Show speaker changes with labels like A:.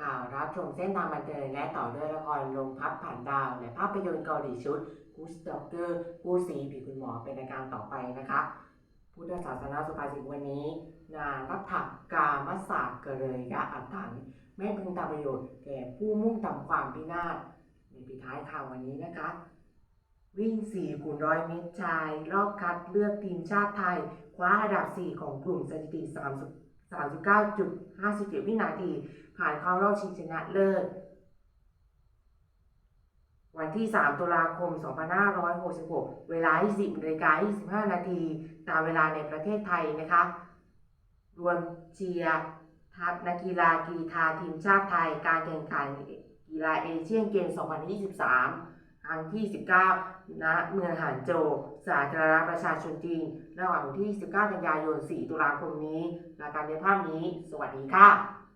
A: ข่าวรับชมเส้นทางบันเทิงและต่อด้วยละครลมพับผ่านดาว และภาพยนตร์เกาหลีชุด Good Doctor ผู้สีผีคุณหมอเป็นรายการต่อไปนะคะ พุทธศาสนาสุภาษิตวันนี้งานรัฐกามศาสตร์กระเลยยะอัตถังไม่พึงทำประโยชน์แก่ผู้มุ่งทำความพินาศในปิดท้ายข่าววันนี้นะคะวิ่ง4คูณร้อยเมตรชาย รอบคัดเลือกทีมชาติไทย คว้าอันดับ 4 ของกลุ่มสถิติ30 39.57 วินาที ผ่านเข้ารอบชิงชนะเลิศ วันที่ 3 ตุลาคม 2566 เวลา 20นาฬิกา25 นาที ตามเวลาในประเทศไทยนะคะ รวมเชียร์ทัพนักกีฬากีฬาทีมชาติไทย การแข่งขันกีฬาเอเชียนเกม 2023 รั้งที่ 19 ณ เมืองหานโจวสาธารณรัฐประชาชนจีน ระหว่างวันที่ 19 กันยายน 4 ตุลาคมนี้รายการในภาพนี้ สวัสดีค่ะ